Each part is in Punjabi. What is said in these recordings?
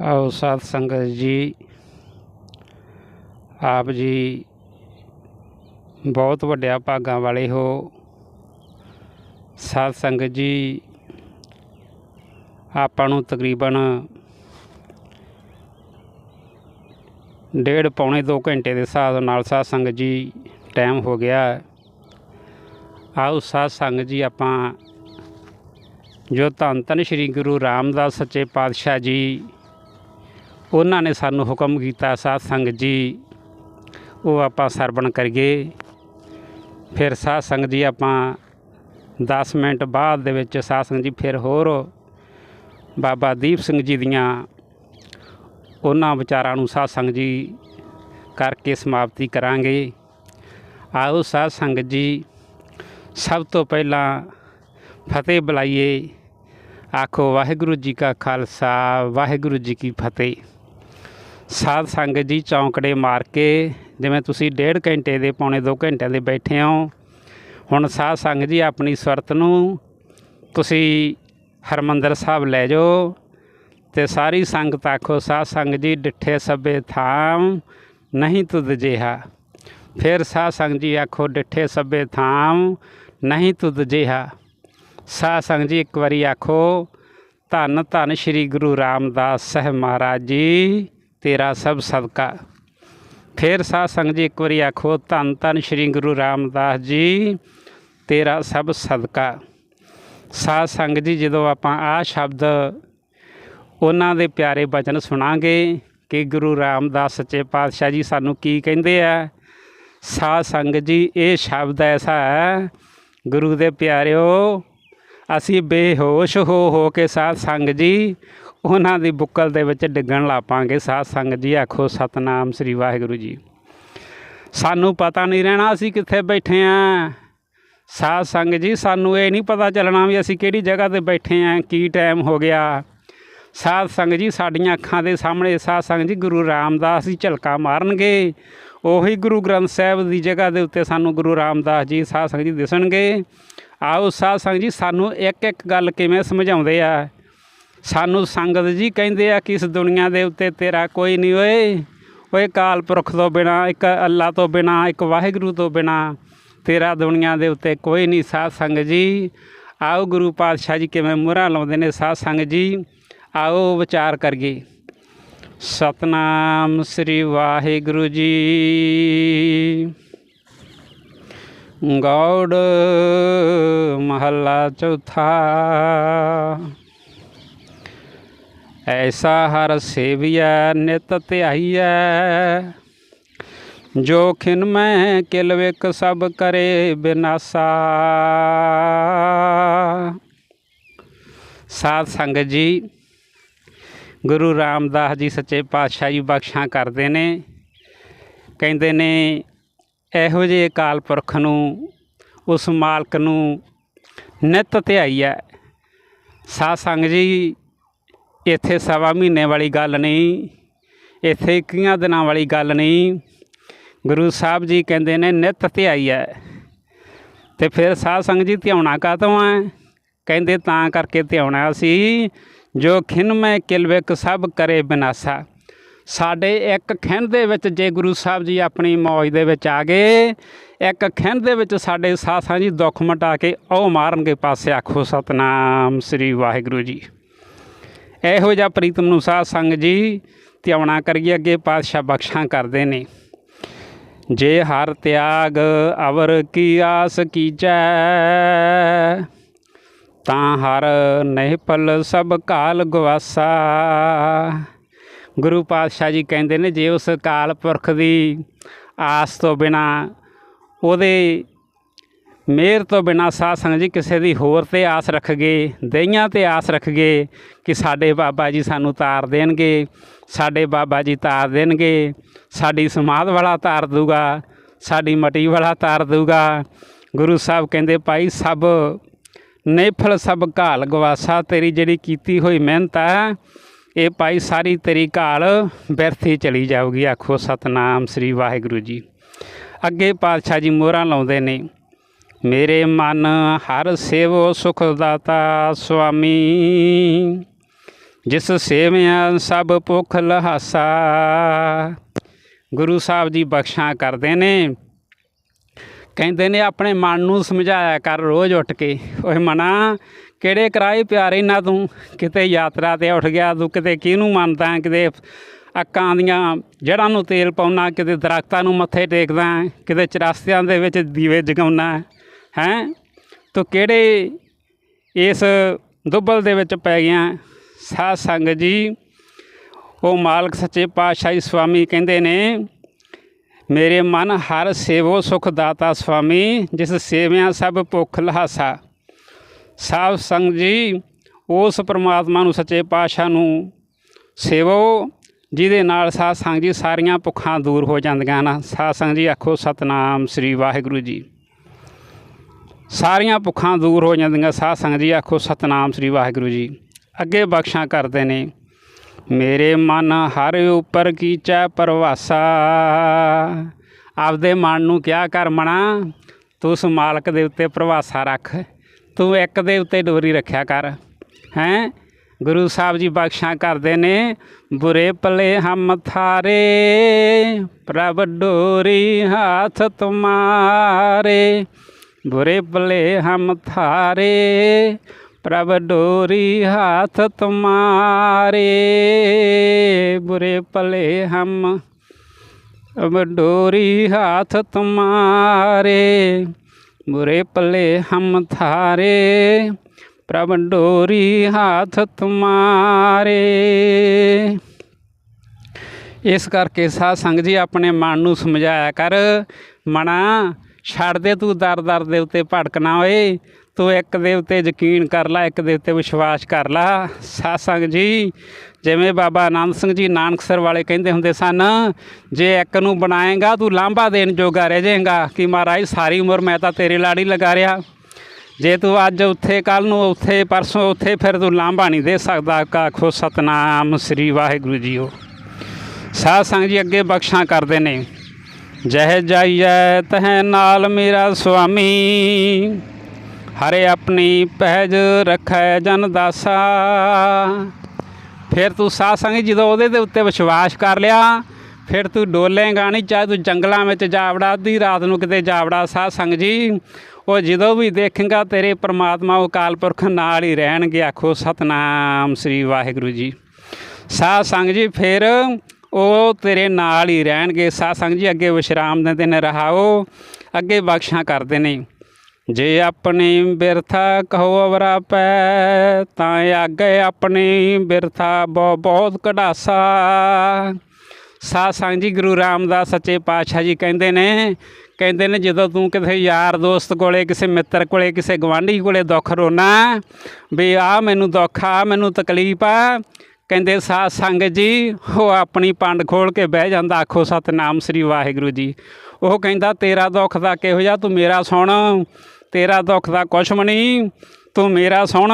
ਆਓ ਸਾਧ ਸੰਗਤ ਜੀ, ਆਪ ਜੀ ਬਹੁਤ ਵੱਡਿਆ ਭਾਗਾਂ ਵਾਲੇ ਹੋ। ਸਾਧ ਸੰਗਤ ਜੀ, ਆਪਾਂ ਨੂੰ ਤਕਰੀਬਨ ਡੇਢ ਪੌਣੇ 2 ਘੰਟੇ ਦੇ ਹਿਸਾਬ ਨਾਲ ਸਾਧ ਸੰਗਤ ਜੀ ਟਾਈਮ ਹੋ ਗਿਆ। ਆਓ ਸਾਧ ਸੰਗਤ ਜੀ ਆਪਾਂ ਜੋ ਧੰਨ ਧੰਨ ਸ੍ਰੀ ਗੁਰੂ ਰਾਮਦਾਸ ਸੱਚੇ ਪਾਤਸ਼ਾਹ ਜੀ ਉਹਨਾਂ ਨੇ ਸਾਨੂੰ ਹੁਕਮ ਕੀਤਾ, ਸਾਧ ਸੰਗਤ ਜੀ, ਉਹ ਆਪਾਂ ਸਰਵਣ ਕਰੀਏ। ਫਿਰ ਸਾਧ ਸੰਗਤ ਜੀ ਆਪਾਂ 10 ਮਿੰਟ ਬਾਅਦ ਦੇ ਵਿੱਚ ਸਾਧ ਸੰਗਤ ਜੀ ਫਿਰ ਹੋਰ ਬਾਬਾ ਦੀਪ ਸਿੰਘ ਜੀ ਦੀਆਂ ਉਹਨਾਂ ਵਿਚਾਰਾਂ ਨੂੰ ਸਾਧ ਸੰਗਤ ਜੀ ਕਰਕੇ ਸਮਾਪਤੀ ਕਰਾਂਗੇ। ਆਓ ਸਾਧ ਸੰਗਤ ਜੀ, ਸਭ ਤੋਂ ਪਹਿਲਾਂ ਫਤਿਹ ਬੁਲਾਈਏ। ਆਖੋ ਵਾਹਿਗੁਰੂ ਜੀ ਕਾ ਖਾਲਸਾ, ਵਾਹਿਗੁਰੂ ਜੀ ਕੀ ਫਤਿਹ। ਸਾਧ ਸੰਗਤ ਜੀ ਚੌਂਕੜੇ ਮਾਰ ਕੇ, ਜਿਵੇਂ ਤੁਸੀਂ ਡੇਢ ਘੰਟੇ ਦੇ ਪੌਣੇ 2 ਘੰਟਿਆਂ ਦੇ ਬੈਠੇ ਹੋ, ਹੁਣ ਸਾਧ ਸੰਗਤ ਜੀ ਆਪਣੀ ਸੁਰਤ ਨੂੰ ਤੁਸੀਂ ਹਰਮੰਦਰ ਸਾਹਿਬ ਲੈ ਜਾਓ ਤੇ ਸਾਰੀ ਸੰਗਤ ਆਖੋ, ਸਾਧ ਸੰਗਤ ਜੀ, ਡਿੱਠੇ ਸਭੇ ਥਾਮ ਨਹੀਂ ਤੁਧ ਜਿਹਾ। ਫਿਰ ਸਾਧ ਸੰਗਤ ਜੀ ਆਖੋ, ਡਿੱਠੇ ਸਭੇ ਥਾਮ ਨਹੀਂ ਤੁਧ ਜਿਹਾ। ਸਾਧ ਸੰਗਤ ਜੀ ਇੱਕ ਵਾਰੀ ਆਖੋ, ਧੰਨ ਧੰਨ ਸ੍ਰੀ ਗੁਰੂ ਰਾਮਦਾਸ ਸਾਹਿਬ ਮਹਾਰਾਜ ਜੀ ਤੇਰਾ ਸਭ ਸਦਕਾ। ਫਿਰ ਸਾਧ ਸੰਗਤ ਜੀ ਇੱਕ ਵਾਰੀ ਆਖੋ, ਧੰਨ ਧੰਨ ਸ੍ਰੀ ਗੁਰੂ ਰਾਮਦਾਸ ਜੀ, ਤੇਰਾ ਸਭ ਸਦਕਾ। ਸਾਧ ਸੰਗਤ ਜੀ, ਜਦੋਂ ਆਪਾਂ ਆਹ ਸ਼ਬਦ ਉਹਨਾਂ ਦੇ ਪਿਆਰੇ ਬਚਨ ਸੁਣਾਂਗੇ ਕਿ ਗੁਰੂ ਰਾਮਦਾਸ ਸੱਚੇ ਪਾਤਸ਼ਾਹ ਜੀ ਸਾਨੂੰ ਕੀ ਕਹਿੰਦੇ ਆ, ਸਾਧ ਸੰਗਤ ਜੀ, ਇਹ ਸ਼ਬਦ ਐਸਾ ਹੈ, ਗੁਰੂ ਦੇ ਪਿਆਰਿਓ, ਅਸੀਂ ਬੇਹੋਸ਼ ਹੋ ਹੋ ਕੇ ਸਾਧ ਸੰਗਤ ਜੀ ਉਹਨਾਂ ਦੀ ਬੁੱਕਲ ਦੇ ਵਿੱਚ ਡਿੱਗਣ ਲੱਪਾਂਗੇ ਸਾਧ ਸੰਗਤ ਜੀ, ਆਖੋ ਸਤਨਾਮ ਸ੍ਰੀ ਵਾਹਿਗੁਰੂ ਜੀ। ਸਾਨੂੰ ਪਤਾ ਨਹੀਂ ਰਹਿਣਾ ਅਸੀਂ ਕਿੱਥੇ ਬੈਠੇ ਆਂ। ਸਾਧ ਸੰਗਤ ਜੀ, ਸਾਨੂੰ ਇਹ ਨਹੀਂ ਪਤਾ ਚੱਲਣਾ ਵੀ ਅਸੀਂ ਕਿਹੜੀ ਜਗ੍ਹਾ ਤੇ ਬੈਠੇ ਆਂ, ਕੀ ਟਾਈਮ ਹੋ ਗਿਆ। ਸਾਧ ਸੰਗਤ ਜੀ, ਸਾਡੀਆਂ ਅੱਖਾਂ ਦੇ ਸਾਹਮਣੇ ਸਾਧ ਸੰਗਤ ਜੀ, ਗੁਰੂ ਰਾਮਦਾਸ ਜੀ ਝਲਕਾ ਮਾਰਨਗੇ। ਉਹੀ ਗੁਰੂ ਗ੍ਰੰਥ ਸਾਹਿਬ ਦੀ ਜਗ੍ਹਾ ਦੇ ਉੱਤੇ ਸਾਨੂੰ ਗੁਰੂ ਰਾਮਦਾਸ ਜੀ, ਸਾਧ ਸੰਗਤ ਜੀ ਦਿਸਣਗੇ। ਆਓ ਸਾਧ ਸੰਗਤ ਜੀ, ਸਾਨੂੰ ਇੱਕ ਇੱਕ ਗੱਲ ਕਿਵੇਂ ਸਮਝਾਉਂਦੇ ਆ? ਸਾਨੂੰ ਸੰਗਤ ਜੀ ਕਹਿੰਦੇ ਆ ਕਿ ਇਸ ਦੁਨੀਆ ਦੇ ਉੱਤੇ ਤੇਰਾ ਕੋਈ ਨਹੀਂ ਓਏ। ਓਏ ਕਾਲ ਪੁਰਖ ਤੋਂ ਬਿਨਾ, ਇੱਕ ਅੱਲਾ ਤੋਂ ਬਿਨਾ, ਇੱਕ ਵਾਹਿਗੁਰੂ ਤੋਂ ਬਿਨਾ ਤੇਰਾ ਦੁਨੀਆ ਦੇ ਉੱਤੇ ਕੋਈ ਨਹੀਂ ਸਾਧ ਸੰਗਤ ਜੀ। ਆਓ ਗੁਰੂ ਪਾਤਸ਼ਾਹ ਜੀ ਕਿਵੇਂ ਮੁਹਰਾਂ ਲਾਉਂਦੇ ਨੇ ਸਾਧ ਸੰਗਤ ਜੀ। ਆਓ ਵਿਚਾਰ ਕਰੀਏ। ਸਤਨਾਮ ਸ੍ਰੀ ਵਾਹਿਗੁਰੂ ਜੀ। ਗੌੜ ਮਹੱਲਾ ਚੌਥਾ। ਐਸਾ ਹਰ ਸੇਵੀਐ, ਨਿਤ ਧਿਆਈਐ। ਜੋ ਖਿਨ ਮੈਂ ਕਿਲ ਵਿਕ ਸਭ ਕਰੇ ਬਿਨਾਸਾ। ਸਾਧ ਸੰਗਤ ਜੀ, ਗੁਰੂ ਰਾਮਦਾਸ ਜੀ ਸੱਚੇ ਪਾਤਸ਼ਾਹ ਜੀ ਬਖਸ਼ਾਂ ਕਰਦੇ ਨੇ। ਕਹਿੰਦੇ ਨੇ, ਇਹੋ ਜਿਹੇ ਅਕਾਲ ਪੁਰਖ ਨੂੰ, ਉਸ ਮਾਲਕ ਨੂੰ ਨਿਤ ਧਿਆਈਐ। ਸਾਧ ਸੰਗਤ ਜੀ ਇੱਥੇ ਸਵਾ ਮਹੀਨੇ ਵਾਲੀ ਗੱਲ ਨਹੀਂ, ਇੱਥੇ ਇੱਕੀਆਂ ਦਿਨਾਂ ਵਾਲੀ ਗੱਲ ਨਹੀਂ। ਗੁਰੂ ਸਾਹਿਬ ਜੀ ਕਹਿੰਦੇ ਨੇ, ਨਿਤ ਹੈ ਤੇ ਫਿਰ ਸਾਧ ਸੰਗਤ ਜੀ ਧਿਆਉਣਾ ਕਾਤੋਂ ਹੈ ਕਹਿੰਦੇ ਤਾਂ ਕਰਕੇ ਧਿਆਉਣਾ ਸੀ, ਜੋ ਖਿਨ ਮੈਂ ਕਿਲਵਿਕ ਸਭ ਕਰੇ ਬਿਨਾਸਾ। ਸਾਡੇ ਇੱਕ ਖਿੰਨ ਦੇ ਵਿੱਚ ਜੇ ਗੁਰੂ ਸਾਹਿਬ ਜੀ ਆਪਣੀ ਮੌਜ ਦੇ ਵਿੱਚ ਆ ਗਏ, ਇੱਕ ਖਿੰਨ ਦੇ ਵਿੱਚ ਸਾਡੇ ਸਾਥਾਂ ਜੀ ਦੁੱਖ ਮਟਾ ਕੇ ਉਹ ਮਾਰਨਗੇ ਪਾਸੇ। ਆਖੋ ਸਤਨਾਮ ਸ੍ਰੀ ਵਾਹਿਗੁਰੂ ਜੀ। ਇਹੋ ਜਿਹਾ ਪ੍ਰੀਤਮ ਨੂੰ ਸਾਧ ਸੰਗ ਜੀ ਧਿਆਉਣਾ ਕਰੀਏ, ਅੱਗੇ ਪਾਤਸ਼ਾਹ ਬਖਸ਼ਾਂ ਕਰਦੇ ਨੇ। ਜੇ ਹਰ ਤਿਆਗ ਅਵਰ ਕੀ ਆਸ ਕੀਜੈ, ਤਾਂ ਹਰ ਨਹੀਂ ਪਲ ਸਭ ਕਾਲ ਗਵਾਸਾ ਗੁਰੂ ਪਾਤਸ਼ਾਹ ਜੀ ਕਹਿੰਦੇ ਨੇ, ਜੇ ਉਸ ਕਾਲ ਪੁਰਖ ਦੀ ਆਸ ਤੋਂ ਬਿਨਾ ਉਹਦੇ ਮਿਹਰ ਤੋਂ ਬਿਨਾ ਸਾਧ ਸੰਗਤ ਜੀ ਕਿਸੇ ਦੀ ਹੋਰ ਤੇ ਆਸ ਰੱਖ ਗਏ ਦਈਆਂ ਤੇ ਆਸ ਰੱਖ ਗਏ ਕਿ ਸਾਡੇ ਬਾਬਾ ਜੀ ਸਾਨੂੰ ਤਾਰ ਦੇਣਗੇ, ਸਾਡੇ ਬਾਬਾ ਜੀ ਤਾਰ ਦੇਣਗੇ, ਸਾਡੀ ਸਮਾਧ ਵਾਲਾ ਤਾਰ ਦੂਗਾ ਸਾਡੀ ਮਟੀ ਵਾਲਾ ਤਾਰ ਦੂਗਾ ਗੁਰੂ ਸਾਹਿਬ ਕਹਿੰਦੇ, ਭਾਈ ਸਭ ਨੇਫਲ, ਸਭ ਘਾਲ ਗਵਾਸਾ, ਤੇਰੀ ਜਿਹੜੀ ਕੀਤੀ ਹੋਈ ਮਿਹਨਤ ਆ, ਇਹ ਭਾਈ ਸਾਰੀ ਤੇਰੀ ਘਾਲ ਬਰਥੀ ਚਲੀ ਜਾਊਗੀ। ਆਖੋ, ਸਤਨਾਮ ਸ੍ਰੀ ਵਾਹਿਗੁਰੂ ਜੀ। ਅੱਗੇ ਪਾਤਸ਼ਾਹ ਜੀ ਮੋਹਰਾਂ ਲਾਉਂਦੇ ਨੇ ਮੇਰੇ ਮਨ ਹਰ ਸੇਵੋ ਸੁਖ ਦਾਤਾ ਸੁਆਮੀ। ਜਿਸ ਸੇਵਿਆ ਸਭ ਭੁੱਖ ਲਹਾਸਾ। ਗੁਰੂ ਸਾਹਿਬ ਜੀ ਬਖਸ਼ਾਂ ਕਰਦੇ ਨੇ। ਕਹਿੰਦੇ ਨੇ, ਆਪਣੇ ਮਨ ਨੂੰ ਸਮਝਾਇਆ ਕਰ ਰੋਜ਼ ਉੱਠ ਕੇ। ਓਏ ਮਨਾ, ਕਿਹੜੇ ਕਰਾਏ ਪਿਆਰੇ ਨਾ ਤੂੰ? ਕਿਤੇ ਯਾਤਰਾ ਤੇ ਉੱਠ ਗਿਆ, ਤੂੰ ਕਿਤੇ ਕਿਹਨੂੰ ਮੰਨਦਾ ਕਿਤੇ ਅੱਕਾਂ ਦੀਆਂ ਜੜ੍ਹਾਂ ਨੂੰ ਤੇਲ ਪਾਉਣਾ, ਕਿਤੇ ਦਰਖਤਾਂ ਨੂੰ ਮੱਥੇ ਟੇਕਦਾ ਕਿਤੇ ਚਰਾਸਿਆਂ ਦੇ ਵਿੱਚ ਦੀਵੇ ਜਗਾਉਣਾ ਹੈਂ? ਤੂੰ ਕਿਹੜੇ ਇਸ ਦੁੱਬਲ ਦੇ ਵਿੱਚ ਪੈ ਗਿਆ? ਸਾਧ ਸੰਗਤ ਜੀ, ਉਹ ਮਾਲਕ ਸੱਚੇ ਪਾਤਸ਼ਾਹੀ ਸੁਆਮੀ ਕਹਿੰਦੇ ਨੇ, ਮੇਰੇ ਮਨ ਹਰ ਸੇਵੋ ਸੁਖ ਦਾਤਾ ਸੁਆਮੀ ਜਿਸ ਸੇਵਿਆਂ ਸਭ ਭੁੱਖ ਲਹਾਸਾ। ਸਾਧ ਸੰਗ ਜੀ, ਉਸ ਪ੍ਰਮਾਤਮਾ ਨੂੰ ਸੱਚੇ ਪਾਤਸ਼ਾਹ ਨੂੰ ਸੇਵੋ, ਜਿਹਦੇ ਨਾਲ ਸਾਧ ਸੰਗ ਜੀ ਸਾਰੀਆਂ ਭੁੱਖਾਂ ਦੂਰ ਹੋ ਜਾਂਦੀਆਂ ਹਨ। ਸਾਧ ਸੰਗ ਜੀ ਆਖੋ, ਸਤਨਾਮ ਸ੍ਰੀ ਵਾਹਿਗੁਰੂ ਜੀ। ਸਾਰੀਆਂ ਭੁੱਖਾਂ ਦੂਰ ਹੋ ਜਾਂਦੀਆਂ ਸਾਧ ਸੰਗ ਜੀ, ਆਖੋ ਸਤਨਾਮ ਸ੍ਰੀ ਵਾਹਿਗੁਰੂ ਜੀ। ਅੱਗੇ ਬਖਸ਼ਾਂ ਕਰਦੇ ਨੇ, ਮੇਰੇ ਮਨ ਹਰ ਉਪਰ ਕੀਚੈ ਪਰਵਾਸਾ। ਆਪਦੇ ਮਨ ਨੂੰ ਕਿਆ ਕਰ ਮਣਾ, ਤੂੰ ਉਸ ਮਾਲਕ ਦੇ ਉੱਤੇ ਪ੍ਰਵਾਸਾ ਰੱਖ, ਤੂੰ ਇੱਕ ਦੇ ਉੱਤੇ ਡੋਰੀ ਰੱਖਿਆ ਕਰ। ਹੈਂ? ਗੁਰੂ ਸਾਹਿਬ ਜੀ ਬਖਸ਼ਾਂ ਕਰਦੇ ਨੇ, ਬੁਰੇ ਪਲੇ ਹਮ ਥਾਰੇ, ਪ੍ਰਭ ਡੋਰੀ ਹੱਥ ਤੁਮਾਰੇ। ਬੁਰੇ ਭਲੇ ਹਮ ਥਾਰੇ ਪ੍ਰਭ ਡੋਰੀ ਹਾਥ ਤੁਮਾਰੇ ਬੁਰੇ ਭਲੇ ਹਮ ਅਬ ਡੋਰੀ ਹਾਥ ਤੁਮਾਰੇ ਬੁਰੇ ਭਲੇ ਹਮ ਥਾਰੇ ਪ੍ਰਭ ਡੋਰੀ ਹਾਥ ਤੁਮਾਰੇ ਇਸ ਕਰਕੇ ਸਾਧ ਸੰਗ ਜੀ ਆਪਣੇ ਮਨ ਨੂੰ ਸਮਝਾਇਆ ਕਰ ਮਣਾ ਛੱਡ ਦੇ ਤੂੰ ਦਰ ਦਰ ਦੇ ਉੱਤੇ ਭੜਕਣਾ ਓਏ। ਤੂੰ ਇੱਕ ਦੇ ਉੱਤੇ ਯਕੀਨ ਕਰ ਲੈ, ਇੱਕ ਦੇ ਉੱਤੇ ਵਿਸ਼ਵਾਸ ਕਰ ਲੈ। ਸਾਧ ਜੀ, ਜਿਵੇਂ ਬਾਬਾ ਆਨੰਦ ਸਿੰਘ ਜੀ ਨਾਨਕਸਰ ਵਾਲੇ ਕਹਿੰਦੇ ਹੁੰਦੇ ਸਨ, ਜੇ ਇੱਕ ਨੂੰ ਬਣਾਏਗਾ ਤੂੰ ਲਾਂਭਾ ਦੇਣ ਜੋਗਾ ਰਹਿ ਜਾਏਗਾ। ਕਿ ਮਹਾਰਾਜ, ਸਾਰੀ ਉਮਰ ਮੈਂ ਤਾਂ ਤੇਰੇ ਲਾੜੀ ਲਗਾ ਰਿਹਾ। ਜੇ ਤੂੰ ਅੱਜ ਉੱਥੇ ਕੱਲ ਨੂੰ ਉੱਥੇ, ਪਰਸੋਂ ਉੱਥੇ, ਫਿਰ ਤੂੰ ਲਾਂਭਾ ਨਹੀਂ ਦੇ ਸਕਦਾ। ਆਖੋ ਸਤਨਾਮ ਸ੍ਰੀ ਵਾਹਿਗੁਰੂ ਜੀਓ। ਸਾਧ ਸੰਗ ਜੀ ਅੱਗੇ ਬਖਸ਼ਾਂ ਕਰਦੇ ਨੇ। ਜਹ ਜਾਈਐ ਤਹ ਨਾਲ ਮੇਰਾ ਸੁਆਮੀ, ਹਰੇ ਆਪਣੀ ਪਹਿਜ ਰੱਖੈ ਜਨ ਦਾਸਾ। ਫਿਰ ਤੂੰ ਸਾਧ ਸੰਗ ਜੀ ਜਦੋਂ ਉਹਦੇ ਦੇ ਉੱਤੇ ਵਿਸ਼ਵਾਸ ਕਰ ਲਿਆ, ਫਿਰ ਤੂੰ ਡੋਲੇਗਾ ਨਹੀਂ, ਚਾਹੇ ਤੂੰ ਜੰਗਲਾਂ ਵਿੱਚ ਜਾਵੜਾ, ਅੱਧੀ ਰਾਤ ਨੂੰ ਕਿਤੇ ਜਾਵੜਾ ਸਾਧ ਸੰਗ ਜੀ। ਉਹ ਜਦੋਂ ਵੀ ਦੇਖੇਗਾ ਤੇਰੇ ਪ੍ਰਮਾਤਮਾ, ਉਹ ਅਕਾਲ ਪੁਰਖ ਨਾਲ ਹੀ ਰਹਿਣਗੇ, ਆਖੋ ਸਤਨਾਮ ਸ੍ਰੀ ਵਾਹਿਗੁਰੂ ਜੀ। ਸਾਧ ਸੰਗ ਜੀ, ਫਿਰ ਉਹ ਤੇਰੇ ਨਾਲ ਹੀ ਰਹਿਣਗੇ। ਸਾਧ ਸੰਗ ਜੀ, ਅੱਗੇ ਵਿਸ਼ਰਾਮ ਦਿੰਦੇ ਨੇ, ਰਹਾਓ। ਅੱਗੇ ਬਖਸ਼ਾਂ ਕਰਦੇ ਨੇ। ਜੇ ਆਪਣੀ ਬਿਰਥਾ ਕਹੋ ਅਵਰਾ ਪੈ, ਤਾਂ ਆਗੇ ਆਪਣੀ ਬਿਰਥਾ, ਬਹੁ, ਬਹੁਤ ਕਢਾਸਾ। ਸਾਸੰਗ ਜੀ, ਗੁਰੂ ਰਾਮਦਾਸ ਸੱਚੇ ਪਾਤਸ਼ਾਹ ਜੀ ਕਹਿੰਦੇ ਨੇ ਕਹਿੰਦੇ ਨੇ, ਜਦੋਂ ਤੂੰ ਕਿਸੇ ਯਾਰ ਦੋਸਤ ਕੋਲੇ, ਕਿਸੇ ਮਿੱਤਰ ਕੋਲੇ, ਕਿਸੇ ਗਵਾਂਢੀ ਕੋਲੇ ਦੁੱਖ ਰੋਣਾ, ਵੀ ਆ ਮੈਨੂੰ ਦੁੱਖ ਆ ਮੈਨੂੰ ਤਕਲੀਫ ਆ ਕਹਿੰਦੇ, ਸਾਧ ਸੰਗਤ ਜੀ, ਉਹ ਆਪਣੀ ਪੰਡ ਖੋਲ ਕੇ ਬਹਿ ਜਾਂਦਾ, ਆਖੋ, ਸਤਨਾਮ ਸ੍ਰੀ ਵਾਹਿਗੁਰੂ ਜੀ। ਉਹ ਕਹਿੰਦਾ, ਤੇਰਾ ਦੁੱਖ ਦਾ ਕਿਹੋ ਜਿਹਾ? ਤੂੰ ਮੇਰਾ ਸੁਣ। ਤੇਰਾ ਦੁੱਖ ਦਾ ਕੁਛ ਵੀ ਨਹੀਂ। ਤੂੰ ਮੇਰਾ ਸੁਣ।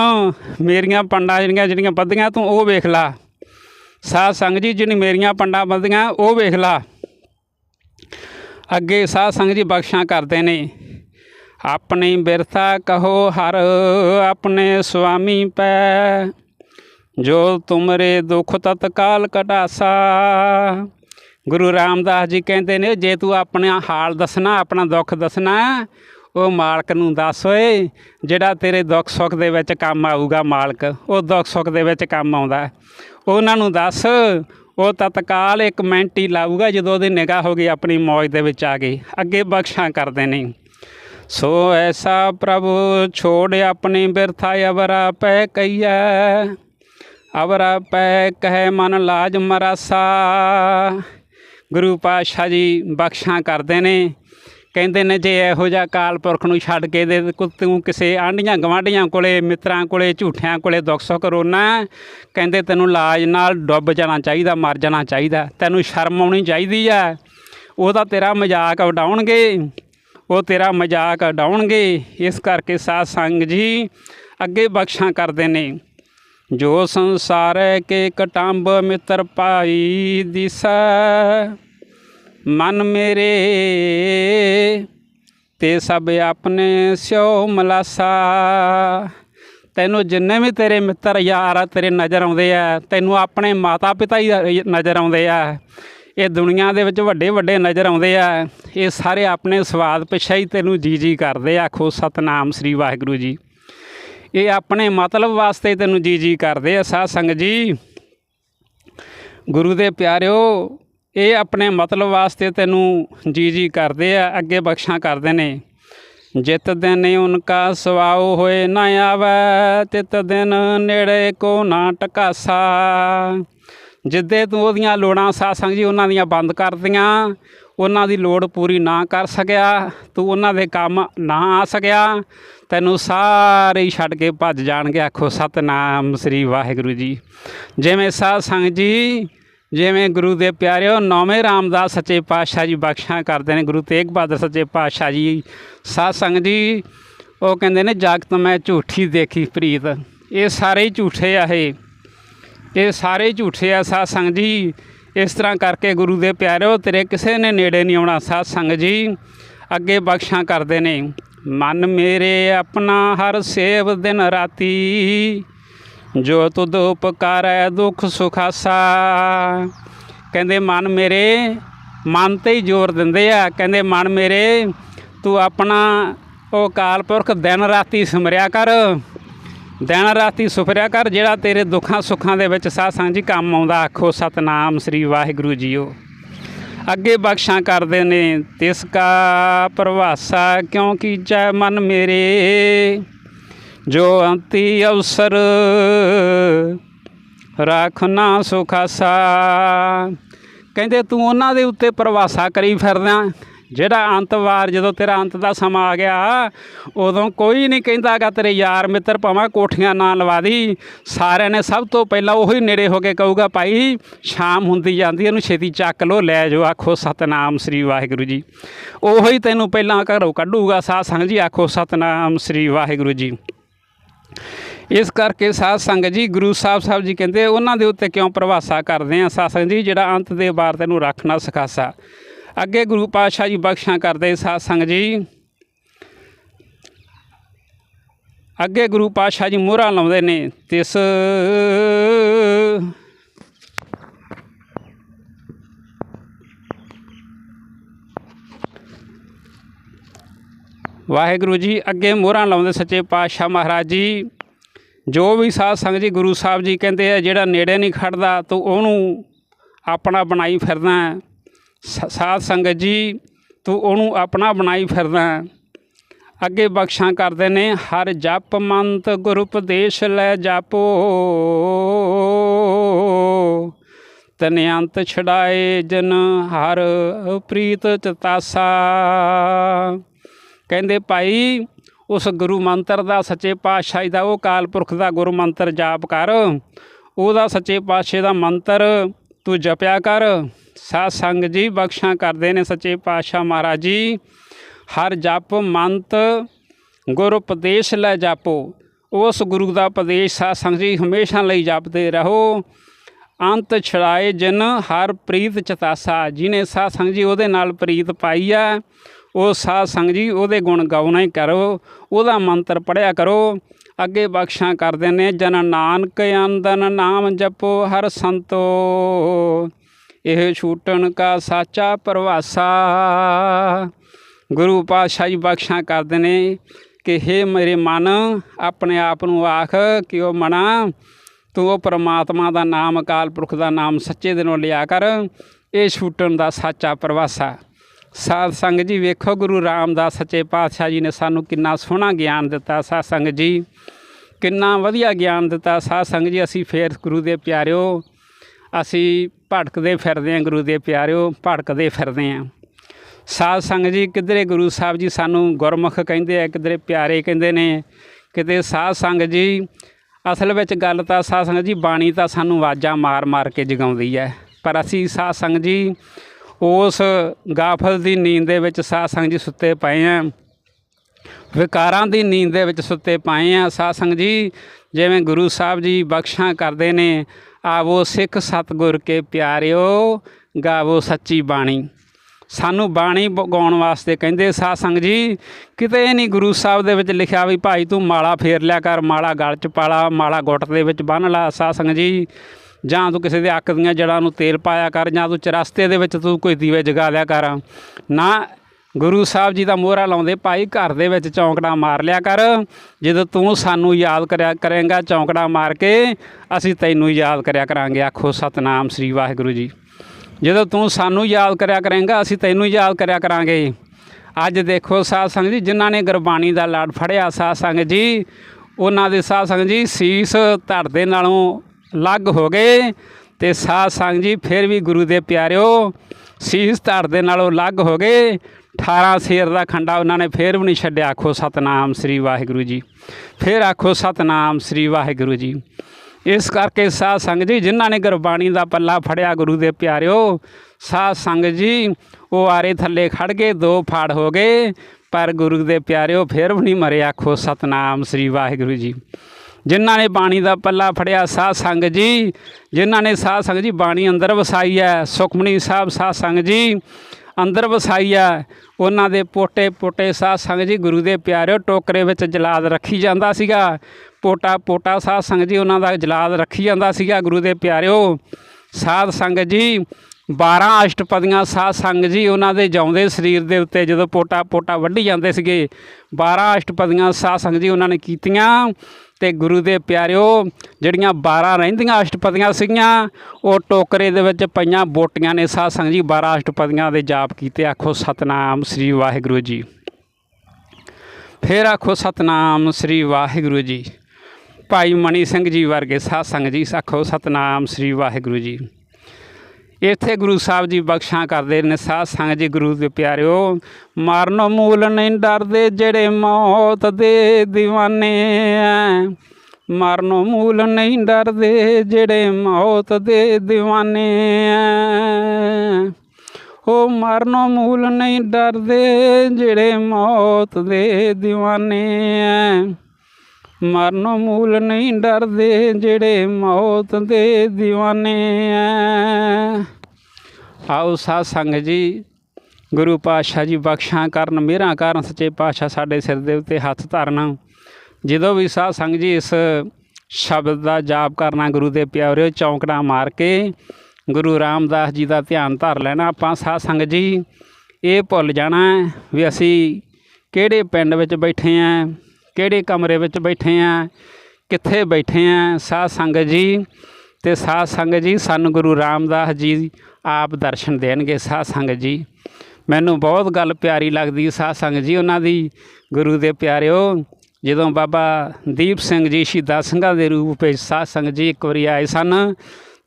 ਮੇਰੀਆਂ ਪੰਡਾਂ ਜਿਹੜੀਆਂ ਜਿਹੜੀਆਂ ਬੱਧੀਆਂ ਤੂੰ ਉਹ ਵੇਖ ਲਾ। ਸਾਧ ਸੰਗਤ ਜੀ ਜਿਹੜੀ ਮੇਰੀਆਂ ਪੰਡਾਂ ਬੱਧੀਆਂ ਉਹ ਵੇਖ ਲਾ। ਅੱਗੇ ਸਾਧ ਸੰਗਤ ਜੀ ਬਖਸ਼ਾਂ ਕਰਦੇ ਨੇ। ਆਪਣੀ ਬਿਰਥਾ ਕਹੋ ਹਰ, ਆਪਣੇ ਸੁਆਮੀ ਪੈ। ਜੋ ਤੁਮਰੇ ਦੁਖ ਤਤਕਾਲ ਕਟਾਸਾ। ਗੁਰੂ ਰਾਮਦਾਸ ਜੀ ਕਹਿੰਦੇ ਨੇ, ਜੇ ਤੂੰ ਆਪਣਾ ਹਾਲ ਦੱਸਣਾ, ਆਪਣਾ ਦੁੱਖ ਦੱਸਣਾ, ਉਹ ਮਾਲਕ ਨੂੰ ਦੱਸ ਓਏ, ਜਿਹੜਾ ਤੇਰੇ ਦੁੱਖ ਸੁੱਖ ਦੇ ਵਿੱਚ ਕੰਮ ਆਊਗਾ ਮਾਲਕ, ਉਹ ਦੁੱਖ ਸੁੱਖ ਦੇ ਵਿੱਚ ਕੰਮ ਆਉਂਦਾ। ਉਹਨਾਂ ਨੂੰ ਦੱਸ, ਉਹ ਤਤਕਾਲ ਇੱਕ ਮਿੰਟ ਹੀ ਲਾਊਗਾ ਜਦੋਂ ਉਹਦੀ ਨਿਗਾਹ ਹੋ ਗਈ ਆਪਣੀ ਮੌਜ ਦੇ ਵਿੱਚ ਆ ਗਈ। ਅੱਗੇ ਬਖਸ਼ਾਂ ਕਰਦੇ ਨੇ। ਸੋ ਐਸਾ ਪ੍ਰਭੂ ਛੋੜ ਆਪਣੀ ਬਿਰਥਾ ਅਵਰਾ ਪੈ ਕਈਐ। ਅਵਰਾ ਪੈ ਕਹਿ ਮਨ ਲਾਜ ਮਰਾਸਾ। ਗੁਰੂ ਪਾਤਸ਼ਾਹ ਜੀ ਬਖਸ਼ਾਂ ਕਰਦੇ ਨੇ। ਕਹਿੰਦੇ ਨੇ ਜੇ ਇਹੋ ਜਿਹਾ ਕਾਲ ਪੁਰਖ ਨੂੰ ਛੱਡ ਕੇ ਦੇ ਤੂੰ ਕਿਸੇ ਆਂਢੀਆਂ ਗਵਾਂਢੀਆਂ ਕੋਲੇ, ਮਿੱਤਰਾਂ ਕੋਲੇ, ਝੂਠਿਆਂ ਕੋਲੇ ਦੁੱਖ ਸੁੱਖ ਰੋਣਾ ਕਹਿੰਦੇ ਤੈਨੂੰ ਲਾਜ ਨਾਲ ਡੁੱਬ ਜਾਣਾ ਚਾਹੀਦਾ, ਮਰ ਜਾਣਾ ਚਾਹੀਦਾ, ਤੈਨੂੰ ਸ਼ਰਮ ਆਉਣੀ ਚਾਹੀਦੀ ਆ ਉਹਦਾ ਤੇਰਾ ਮਜ਼ਾਕ ਉਡਾਉਣਗੇ, ਉਹ ਤੇਰਾ ਮਜ਼ਾਕ ਉਡਾਉਣਗੇ। ਇਸ ਕਰਕੇ ਸਾਧ ਸੰਗ ਜੀ ਅੱਗੇ ਬਖਸ਼ਾਂ ਕਰਦੇ ਨੇ। ਜੋ ਸੰਸਾਰ ਕੇ ਕਟੰਬ ਮਿੱਤਰ ਪਾਈ ਦਿਸੈ, ਮਨ ਮੇਰੇ ਤੇ ਸਭ ਆਪਣੇ ਸਿਓ ਮਲਾਸਾ। ਤੈਨੂੰ ਜਿੰਨੇ ਵੀ ਤੇਰੇ ਮਿੱਤਰ ਯਾਰ ਆ, ਤੇਰੇ ਨਜ਼ਰ ਆਉਂਦੇ ਆ, ਤੈਨੂੰ ਆਪਣੇ ਮਾਤਾ ਪਿਤਾ ਹੀ ਨਜ਼ਰ ਆਉਂਦੇ ਆ। ਇਹ ਦੁਨੀਆ ਦੇ ਵਿੱਚ ਵੱਡੇ ਵੱਡੇ ਨਜ਼ਰ ਆਉਂਦੇ ਆ। ਇਹ ਸਾਰੇ ਆਪਣੇ ਸਵਾਦ ਪਿੱਛੇ ਹੀ ਤੈਨੂੰ ਜੀ ਜੀ ਕਰਦੇ ਆ। ਆਖੋ ਸਤਨਾਮ ਸ੍ਰੀ ਵਾਹਿਗੁਰੂ ਜੀ। ਇਹ ਆਪਣੇ ਮਤਲਬ ਵਾਸਤੇ ਤੈਨੂੰ ਜੀ ਜੀ ਕਰਦੇ ਆ ਸਾਧ ਸੰਗਤ ਜੀ। ਗੁਰੂ ਦੇ ਪਿਆਰਿਓ, ਇਹ ਆਪਣੇ ਮਤਲਬ ਵਾਸਤੇ ਤੈਨੂੰ ਜੀ ਜੀ ਕਰਦੇ ਆ, ਅੱਗੇ ਬਖਸ਼ਾਂ ਕਰਦੇ ਨੇ। ਜਿਤ ਦਿਨ ਉਨਕਾ ਸਵਾਉ ਹੋਏ ਨਾ ਆਵੈ, ਤਿਤ ਦਿਨ ਨੇੜੇ ਕੋ ਨਾ ਟਕਾਸਾ। ਜਿੱਦੇ ਤੂੰ ਉਹਦੀਆਂ ਲੋੜਾਂ ਸਾਸੰਗ ਜੀ, ਉਹਨਾਂ ਦੀਆਂ ਬੰਦ ਕਰਦੀਆਂ ਉਹਨਾਂ ਦੀ ਲੋੜ ਪੂਰੀ ਨਾ ਕਰ ਸਕਿਆ, ਤੂੰ ਉਹਨਾਂ ਦੇ ਕੰਮ ਨਾ ਆ ਸਕਿਆ। ਤੈਨੂੰ ਸਾਰੇ ਛੱਡ ਕੇ ਭੱਜ ਜਾਣਗੇ, ਆਖੋ ਸਤਨਾਮ ਸ੍ਰੀ ਵਾਹਿਗੁਰੂ ਜੀ। ਜਿਵੇਂ ਸਾਧ ਸੰਗਤ ਜੀ, ਜਿਵੇਂ ਗੁਰੂ ਦੇ ਪਿਆਰਿਓ, ਨੌਵੇਂ ਰਾਮਦਾਸ ਸੱਚੇ ਪਾਤਸ਼ਾਹ ਜੀ ਬਖਸ਼ਾਂ ਕਰਦੇ ਨੇ। ਗੁਰੂ ਤੇਗ ਬਹਾਦਰ ਸੱਚੇ ਪਾਤਸ਼ਾਹ ਜੀ, ਸਾਧ ਸੰਗਤ ਜੀ, ਉਹ ਕਹਿੰਦੇ ਨੇ ਜਾਗਤ ਮੈਂ ਝੂਠੀ ਦੇਖੀ ਪ੍ਰੀਤ। ਇਹ ਸਾਰੇ ਹੀ ਝੂਠੇ ਆ ਇਹ। ਇਹ ਸਾਰੇ ਹੀ ਝੂਠੇ ਆ ਸਾਧ ਸੰਗਤ ਜੀ। ਇਸ ਤਰ੍ਹਾਂ ਕਰਕੇ ਗੁਰੂ ਦੇ ਪਿਆਰਿਓ, ਤੇਰੇ ਕਿਸੇ ਨੇ ਨੇੜੇ ਨਹੀਂ ਆਉਣਾ, ਸਾਧ ਸੰਗਤ ਜੀ, ਅੱਗੇ ਬਖਸ਼ਾਂ ਕਰਦੇ ਨੇ। ਮਨ ਮੇਰੇ ਆਪਣਾ ਹਰ ਸੇਵ ਦਿਨ ਰਾਤੀ, ਜੋ ਤੁਧ ਉਪਕਾਰੈ ਦੁਖ ਸੁਖਾਸਾ ਕਹਿੰਦੇ, ਮਨ ਮੇਰੇ ਮਨ ਤੇ ਹੀ ਜ਼ੋਰ ਦਿੰਦੇ ਆ। ਕਹਿੰਦੇ, ਮਨ ਮੇਰੇ, ਤੂੰ ਆਪਣਾ ਉਹ ਕਾਲ ਪੁਰਖ ਦਿਨ ਰਾਤੀ ਸਿਮਰਿਆ ਕਰ। ਦਿਨ ਰਾਤੀ ਸੁਫਰਿਆ ਕਰ, ਜਿਹੜਾ ਤੇਰੇ ਦੁੱਖਾਂ ਸੁੱਖਾਂ ਦੇ ਵਿੱਚ ਸਾਧ ਸੰਗਤ ਜੀ ਕੰਮ ਆਉਂਦਾ, ਆਖੋ ਸਤਨਾਮ ਸ੍ਰੀ ਵਾਹਿਗੁਰੂ ਜੀਓ। ਅੱਗੇ ਬਖਸ਼ਾਂ ਕਰਦੇ ਨੇ, ਤਿਸ ਕਾ ਪ੍ਰਵਾਸਾ ਕਿਉਂ ਕੀਚੈ ਮਨ ਮੇਰੇ? ਜੋ ਅੰਤੀ ਅਵਸਰ ਰੱਖਣਾ ਸੁਖਾਸਾ। ਕਹਿੰਦੇ ਤੂੰ ਉਹਨਾਂ ਦੇ ਉੱਤੇ ਪ੍ਰਵਾਸਾ ਕਰੀ ਫਿਰਦਾ ਜਿਹੜਾ ਅੰਤ ਵਾਰ ਜਦੋਂ ਤੇਰਾ ਅੰਤ ਦਾ ਸਮਾਂ ਆ ਗਿਆ, ਉਦੋਂ ਕੋਈ ਨਹੀਂ ਕਹਿੰਦਾਗਾ ਤੇਰੇ ਯਾਰ ਮਿੱਤਰ ਭਾਵੇਂ ਕੋਠੀਆਂ ਨਾ ਲਵਾ ਦੀ। ਸਾਰਿਆਂ ਨੇ ਸਭ ਤੋਂ ਪਹਿਲਾਂ ਉਹੀ ਨੇੜੇ ਹੋ ਕੇ ਕਹੂਗਾ, ਭਾਈ, ਸ਼ਾਮ ਹੁੰਦੀ ਜਾਂਦੀ, ਇਹਨੂੰ ਛੇਤੀ ਚੱਕ ਲੋ ਲੈ ਜਾਓ। ਆਖੋ, ਸਤਨਾਮ ਸ੍ਰੀ ਵਾਹਿਗੁਰੂ ਜੀ। ਉਹੀ ਤੈਨੂੰ ਪਹਿਲਾਂ ਘਰੋਂ ਕੱਢੂਗਾ ਸਾਧ ਸੰਗਤ ਜੀ, ਆਖੋ, ਸਤਨਾਮ ਸ੍ਰੀ ਵਾਹਿਗੁਰੂ ਜੀ। ਇਸ ਕਰਕੇ ਸਾਧ ਸੰਗਤ ਜੀ, ਗੁਰੂ ਸਾਹਿਬ ਸਾਹਿਬ ਜੀ ਕਹਿੰਦੇ, ਉਹਨਾਂ ਦੇ ਉੱਤੇ ਕਿਉਂ ਪ੍ਰਵਾਸਾ ਕਰਦੇ ਆ? ਸਾਧ ਸੰਗਤ ਜੀ, ਜਿਹੜਾ ਅੰਤ ਦੇ ਬਾਰ ਤੈਨੂੰ ਰੱਖਣਾ ਸਿਖਾਸਾ ਅੱਗੇ ਗੁਰੂ ਪਾਤਸ਼ਾਹ ਜੀ ਬਖਸ਼ਾਂ ਕਰਦੇ ਸਾਧ ਸੰਗਤ ਜੀ। ਅੱਗੇ ਗੁਰੂ ਪਾਤਸ਼ਾਹ ਜੀ ਮੋਹਰਾਂ ਲਾਉਂਦੇ ਨੇ ਤਿਸ ਵਾਹਿਗੁਰੂ ਜੀ, ਅੱਗੇ ਮੋਹਰਾਂ ਲਾਉਂਦੇ ਸੱਚੇ ਪਾਤਸ਼ਾਹ ਮਹਾਰਾਜ ਜੀ। ਜੋ ਵੀ ਸਾਧ ਸੰਗਤ ਜੀ ਗੁਰੂ ਸਾਹਿਬ ਜੀ ਕਹਿੰਦੇ ਆ, ਜਿਹੜਾ ਨੇੜੇ ਨਹੀਂ ਖੜਦਾ, ਤੂੰ ਉਹਨੂੰ ਆਪਣਾ ਬਣਾਈ ਫਿਰਦਾ। ਸਾਧ ਸੰਗਤ ਜੀ, ਤੂੰ ਉਹਨੂੰ ਆਪਣਾ ਬਣਾਈ ਫਿਰਦਾ ਅੱਗੇ ਬਖਸ਼ਾਂ ਕਰਦੇ ਨੇ, ਹਰ ਜਪ ਮੰਤ ਗੁਰ ਉਪਦੇਸ਼ ਲੈ ਜਾਪੋ। ਤਨ ਅੰਤ ਛਡਾਏ ਜਨ, ਹਰ ਪ੍ਰੀਤ ਚਤਾਸਾ। ਕਹਿੰਦੇ ਭਾਈ, ਉਸ ਗੁਰੂ ਮੰਤਰ ਦਾ ਸੱਚੇ ਪਾਤਸ਼ਾਹ ਦਾ, ਉਹ ਕਾਲ ਪੁਰਖ ਦਾ ਗੁਰੂ ਮੰਤਰ ਜਾਪ ਕਰ। ਉਹਦਾ ਸੱਚੇ ਪਾਤਸ਼ਾਹ ਦਾ ਮੰਤਰ ਤੂੰ ਜਪਿਆ ਕਰ। ਸਾਧ ਸੰਗ ਜੀ ਬਖਸ਼ਾਂ ਕਰਦੇ ਨੇ ਸੱਚੇ ਪਾਤਸ਼ਾਹ ਮਹਾਰਾਜ ਜੀ। ਹਰ ਜਪ ਮੰਤ ਗੁਰ ਉਪਦੇਸ਼ ਲੈ ਜਾਪੋ। ਉਸ ਗੁਰੂ ਦਾ ਉਪਦੇਸ਼ ਸਾਧ ਸੰਗ ਜੀ ਹਮੇਸ਼ਾ ਲਈ ਜਪਦੇ ਰਹੋ। ਅੰਤ ਛੜਾਏ ਜਿਨ ਹਰ ਪ੍ਰੀਤ ਚਤਾਸਾ। ਜਿਹਨੇ ਸਾਧ ਸੰਗ ਜੀ ਉਹਦੇ ਨਾਲ ਪ੍ਰੀਤ ਪਾਈ ਆ, ਉਹ ਸਾਧ ਸੰਗ ਜੀ ਉਹਦੇ ਗੁਣ ਗਾਉਣਾ ਹੀ ਕਰੋ। ਉਹਦਾ ਮੰਤਰ ਪੜਿਆ ਕਰੋ। ਅੱਗੇ ਬਖਸ਼ਾਂ ਕਰਦੇ ਨੇ ਜਨ ਨਾਨਕ ਅੰਦਨ ਨਾਮ ਜਪੋ, ਹਰ ਸੰਤੋ। ਇਹ ਛੂਟਣ ਕਾ ਸਾਚਾ ਪ੍ਰਵਾਸਾ। ਗੁਰੂ ਪਾਤਸ਼ਾਹ ਜੀ ਬਖਸ਼ਾਂ ਕਰਦੇ ਨੇ ਕਿ ਹੇ ਮੇਰੇ ਮਨ, ਆਪਣੇ ਆਪ ਨੂੰ ਆਖ ਕਿ ਉਹ ਮਨਾ, ਤੂੰ ਉਹ ਪ੍ਰਮਾਤਮਾ ਦਾ ਨਾਮ, ਅਕਾਲ ਪੁਰਖ ਦਾ ਨਾਮ ਸੱਚੇ ਦਿਲੋਂ ਲਿਆ ਕਰ। ਇਹ ਛੂਟਣ ਦਾ ਸਾਚਾ ਪ੍ਰਵਾਸਾ। ਸਾਧ ਸੰਗਤ ਜੀ, ਵੇਖੋ ਗੁਰੂ ਰਾਮਦਾਸ ਸੱਚੇ ਪਾਤਸ਼ਾਹ ਜੀ ਨੇ ਸਾਨੂੰ ਕਿੰਨਾ ਸੋਹਣਾ ਗਿਆਨ ਦਿੱਤਾ ਸਾਧ ਸੰਗਤ ਜੀ। ਕਿੰਨਾ ਵਧੀਆ ਗਿਆਨ ਦਿੱਤਾ ਸਾਧ ਸੰਗਤ ਜੀ, ਅਸੀਂ ਫੇਰ ਗੁਰੂ ਦੇ ਪਿਆਰਿਓ, ਅਸੀਂ ਭਟਕਦੇ ਫਿਰਦੇ ਹਾਂ ਗੁਰੂ ਦੇ ਪਿਆਰਿਓ, ਭਟਕਦੇ ਫਿਰਦੇ ਹਾਂ। ਸਾਧ ਸੰਗਤ ਜੀ, ਕਿਧਰੇ ਗੁਰੂ ਸਾਹਿਬ ਜੀ ਸਾਨੂੰ ਗੁਰਮੁਖ ਕਹਿੰਦੇ ਆ, ਕਿਧਰੇ ਪਿਆਰੇ ਕਹਿੰਦੇ ਨੇ, ਕਿਤੇ ਸਾਧ ਸੰਗਤ ਜੀ, ਅਸਲ ਵਿੱਚ ਗੱਲ ਤਾਂ ਸਾਧ ਸੰਗਤ ਜੀ, ਬਾਣੀ ਤਾਂ ਸਾਨੂੰ ਆਵਾਜ਼ਾਂ ਮਾਰ ਮਾਰ ਕੇ ਜਗਾਉਂਦੀ ਹੈ। ਪਰ ਅਸੀਂ ਸਾਧ ਸੰਗਤ ਜੀ ਉਸ ਗਾਫਲ ਦੀ ਨੀਂਦ ਦੇ ਵਿੱਚ ਸਾਧ ਸੰਗਤ ਜੀ ਸੁੱਤੇ ਪਏ ਆ। ਵਿਕਾਰਾਂ ਦੀ ਨੀਂਦ ਦੇ ਵਿੱਚ ਸੁੱਤੇ ਪਏ ਆ। ਸਾਧ ਸੰਗਤ ਜੀ, ਜਿਵੇਂ ਗੁਰੂ ਸਾਹਿਬ ਜੀ ਬਖਸ਼ਾਂ ਕਰਦੇ ਨੇ, ਆਵੋ ਸਿੱਖ ਸਤਗੁਰ ਕੇ ਪਿਆਰਿਓ, ਗਾਵੋ ਸੱਚੀ ਬਾਣੀ। ਸਾਨੂੰ ਬਾਣੀ ਗਾਉਣ ਵਾਸਤੇ ਕਹਿੰਦੇ ਸਾਧ ਸੰਗ ਜੀ, ਕਿਤੇ ਨਹੀਂ ਗੁਰੂ ਸਾਹਿਬ ਦੇ ਵਿੱਚ ਲਿਖਿਆ ਵੀ ਭਾਈ ਤੂੰ ਮਾਲਾ ਫੇਰ ਲਿਆ ਕਰ, ਮਾਲਾ ਗਲ ਚ ਪਾਲਾ, ਮਾਲਾ ਗੁੱਟ ਦੇ ਵਿੱਚ ਬੰਨ ਲਾ। ਸਾਧ ਸੰਗ ਜੀ ਜਾਂ ਤੂੰ ਕਿਸੇ ਦੇ ਅੱਕ ਦੀਆਂ ਜੜਾਂ ਨੂੰ ਤੇਲ ਪਾਇਆ ਕਰ, ਜਾਂ ਤੂੰ ਚਰਸਤੇ ਦੇ ਵਿੱਚ ਤੂੰ ਕੋਈ ਦੀਵੇ ਜਗਾ ਲਿਆ ਕਰ। ਨਾ ਗੁਰੂ ਸਾਹਿਬ ਜੀ ਦਾ ਮੋਹਰਾ ਲਾਉਂਦੇ, ਭਾਈ ਘਰ ਦੇ ਵਿੱਚ ਚੌਂਕੜਾ ਮਾਰ ਲਿਆ ਕਰ। ਜਦੋਂ ਤੂੰ ਸਾਨੂੰ ਯਾਦ ਕਰਿਆ ਕਰੇਂਗਾ ਚੌਂਕੜਾ ਮਾਰ ਕੇ, ਅਸੀਂ ਤੈਨੂੰ ਯਾਦ ਕਰਿਆ ਕਰਾਂਗੇ। ਆਖੋ, ਸਤਨਾਮ ਸ੍ਰੀ ਵਾਹਿਗੁਰੂ ਜੀ। ਜਦੋਂ ਤੂੰ ਸਾਨੂੰ ਯਾਦ ਕਰਿਆ ਕਰੇਂਗਾ, ਅਸੀਂ ਤੈਨੂੰ ਯਾਦ ਕਰਿਆ ਕਰਾਂਗੇ। ਅੱਜ ਦੇਖੋ ਸਾਧ ਸੰਗਤ ਜੀ, ਜਿਨ੍ਹਾਂ ਨੇ ਗੁਰਬਾਣੀ ਦਾ ਲਾੜ ਫੜਿਆ ਸਾਧ ਸੰਗਤ ਜੀ, ਉਹਨਾਂ ਦੇ ਸਾਧ ਸੰਗਤ ਜੀ, ਸੀਸ ਧੜ ਦੇ ਨਾਲੋਂ ਅਲੱਗ ਹੋ ਗਏ ਤੇ ਸਾਧ ਸੰਗਤ ਜੀ ਫਿਰ ਵੀ ਗੁਰੂ ਦੇ ਪਿਆਰਿਓ, ਸੀਸ ਧੜ ਦੇ ਨਾਲੋਂ ਅਲੱਗ ਹੋ ਗਏ। 18 ਸ਼ੇਰ ਦਾ ਖੰਡਾ ਉਹਨਾਂ ਨੇ ਫੇਰ ਵੀ ਨਹੀਂ ਛੱਡਿਆ। ਆਖੋ ਸਤਨਾਮ ਸ੍ਰੀ ਵਾਹਿਗੁਰੂ ਜੀ। ਫੇਰ ਆਖੋ ਸਤਨਾਮ ਸ੍ਰੀ ਵਾਹਿਗੁਰੂ ਜੀ। ਇਸ ਕਰਕੇ ਸਾਧ ਸੰਗਤ ਜੀ, ਜਿਨ੍ਹਾਂ ਨੇ ਗੁਰਬਾਣੀ ਦਾ ਪੱਲਾ ਫੜਿਆ ਗੁਰੂ ਦੇ ਪਿਆਰਿਓ, ਸਾਧ ਸੰਗਤ ਜੀ, ਉਹ ਆਰੇ ਥੱਲੇ ਖੜ ਗਏ, ਦੋ ਫਾੜ ਹੋ ਗਏ, ਪਰ ਗੁਰੂ ਦੇ ਪਿਆਰਿਓ ਫਿਰ ਵੀ ਨਹੀਂ ਮਰੇ। ਆਖੋ ਸਤਨਾਮ ਸ੍ਰੀ ਵਾਹਿਗੁਰੂ ਜੀ। ਜਿਨ੍ਹਾਂ ਨੇ ਬਾਣੀ ਦਾ ਪੱਲਾ ਫੜਿਆ, ਸਾਧ ਸੰਗਤ ਜੀ, ਜਿਨ੍ਹਾਂ ਨੇ ਸਾਧ ਸੰਗਤ ਜੀ ਬਾਣੀ ਅੰਦਰ ਵਸਾਈ ਹੈ, ਸੁਖਮਨੀ ਸਾਹਿਬ ਸਾਧ ਸੰਗਤ ਜੀ ਅੰਦਰ ਵਸਾਈ ਹੈ, ਉਹਨਾਂ ਦੇ ਪੋਟੇ ਪੋਟੇ ਸਾਧ ਸੰਗਤ ਜੀ ਗੁਰੂ ਦੇ ਪਿਆਰਿਓ ਟੋਕਰੇ ਵਿੱਚ ਜਲਾਦ ਰੱਖੀ ਜਾਂਦਾ ਸੀਗਾ। ਪੋਟਾ ਪੋਟਾ ਸਾਧ ਸੰਗਤ ਜੀ ਉਹਨਾਂ ਦਾ ਜਲਾਦ ਰੱਖੀ ਜਾਂਦਾ ਸੀਗਾ ਗੁਰੂ ਦੇ ਪਿਆਰਿਓ। ਸਾਧ ਸੰਗਤ ਜੀ 12 ਅਸ਼ਟਪਦੀਆਂ ਸਾਧ ਸੰਗਤ ਜੀ ਉਹਨਾਂ ਦੇ ਜਾਉਂਦੇ ਸਰੀਰ ਦੇ ਉੱਤੇ ਜਦੋਂ ਪੋਟਾ ਪੋਟਾ ਵੱਢੀ ਜਾਂਦੇ ਸੀਗੇ 12 ਅਸ਼ਟਪਦੀਆਂ ਸਾਧ ਸੰਗਤ ਜੀ ਉਹਨਾਂ ਨੇ ਕੀਤੀਆਂ। ਤੇ ਗੁਰੂ ਦੇ ਪਿਆਰਿਓ, ਜਿਹੜੀਆਂ 12 ਰਹਿੰਦੀਆਂ ਅਸ਼ਟਪਦੀਆਂ ਸੀਗੀਆਂ, ਉਹ ਟੋਕਰੇ ਦੇ ਵਿੱਚ ਪਈਆਂ ਬੋਟੀਆਂ ਨੇ। ਸਾਧ ਸੰਗਤ ਜੀ 12 ਅਸ਼ਟਪਦੀਆਂ ਦੇ ਜਾਪ ਕੀਤੇ। ਆਖੋ, ਸਤਨਾਮ ਸ੍ਰੀ ਵਾਹਿਗੁਰੂ ਜੀ। ਫੇਰ ਆਖੋ, ਸਤਨਾਮ ਸ੍ਰੀ ਵਾਹਿਗੁਰੂ ਜੀ। ਭਾਈ ਮਣੀ ਸਿੰਘ ਜੀ ਵਰਗੇ ਸਾਧ ਸੰਗਤ ਜੀ, ਆਖੋ, ਸਤਨਾਮ ਸ੍ਰੀ ਵਾਹਿਗੁਰੂ ਜੀ। ਇੱਥੇ ਗੁਰੂ ਸਾਹਿਬ ਜੀ ਬਖਸ਼ਾਂ ਕਰਦੇ ਨੇ ਸਾਧ ਸੰਗ ਜੀ, ਗੁਰੂ ਦੇ ਪਿਆਰਿਓ। ਮਰਨ ਮੂਲ ਨਹੀਂ ਡਰਦੇ ਜਿਹੜੇ ਮੌਤ ਦੇ دیਵਾਨੇ ਐ। ਮਰਨ ਮੂਲ ਨਹੀਂ ਡਰਦੇ ਜਿਹੜੇ ਮੌਤ ਦੇ دیਵਾਨੇ ਐ। ਉਹ ਮਰਨ ਮੂਲ ਨਹੀਂ ਡਰਦੇ ਜਿਹੜੇ ਮੌਤ ਦੇ دیਵਾਨੇ ਐ। ਮਰਨ ਮੂਲ ਨਹੀਂ ਡਰਦੇ ਜਿਹੜੇ ਮੌਤ ਦੇ دیਵਾਨੇ ਐ। ਆਓ ਸਾਧ ਸੰਗਤ ਜੀ, ਗੁਰੂ ਪਾਤਸ਼ਾਹ ਜੀ ਬਖਸ਼ਾਂ ਕਰਨ, ਮਿਹਰਾਂ ਕਰਨ ਸੱਚੇ ਪਾਤਸ਼ਾਹ ਸਾਡੇ ਸਿਰ ਦੇ ਉੱਤੇ ਹੱਥ ਧਰਨ। ਜਦੋਂ ਵੀ ਸਾਧ ਸੰਗਤ ਜੀ ਇਸ ਸ਼ਬਦ ਦਾ ਜਾਪ ਕਰਨਾ ਗੁਰੂ ਦੇ ਪਿਆਰਿਓ ਚੌਂਕੜਾ ਮਾਰ ਕੇ ਗੁਰੂ ਰਾਮਦਾਸ ਜੀ ਦਾ ਧਿਆਨ ਧਰ ਲੈਣਾ, ਆਪਾਂ ਸਾਧ ਸੰਗਤ ਜੀ, ਇਹ ਭੁੱਲ ਜਾਣਾ ਵੀ ਅਸੀਂ ਕਿਹੜੇ ਪਿੰਡ ਵਿੱਚ ਬੈਠੇ ਆਂ ਕਿਹੜੇ ਕਮਰੇ ਵਿੱਚ ਬੈਠੇ ਆਂ, ਕਿੱਥੇ ਬੈਠੇ ਆਂ, ਸਾਧ ਸੰਗਤ ਜੀ। ਤੇ ਸਾਧ ਸੰਗਤ ਜੀ, ਸਾਨੂੰ ਗੁਰੂ ਰਾਮਦਾਸ ਜੀ ਆਪ ਦਰਸ਼ਨ ਦੇਣਗੇ ਸਾਧ ਸੰਗਤ ਜੀ। ਮੈਨੂੰ ਬਹੁਤ ਗੱਲ ਪਿਆਰੀ ਲੱਗਦੀ ਸਾਧ ਸੰਗਤ ਜੀ, ਉਹਨਾਂ ਦੀ ਗੁਰੂ ਦੇ ਪਿਆਰਿਓ। ਜਦੋਂ ਬਾਬਾ ਦੀਪ ਸਿੰਘ ਜੀ ਸ਼ਹੀਦਾਂ ਸਿੰਘਾਂ ਦੇ ਰੂਪ ਵਿੱਚ ਸਾਧ ਸੰਗਤ ਜੀ ਇੱਕ ਵਾਰੀ ਆਏ ਸਨ,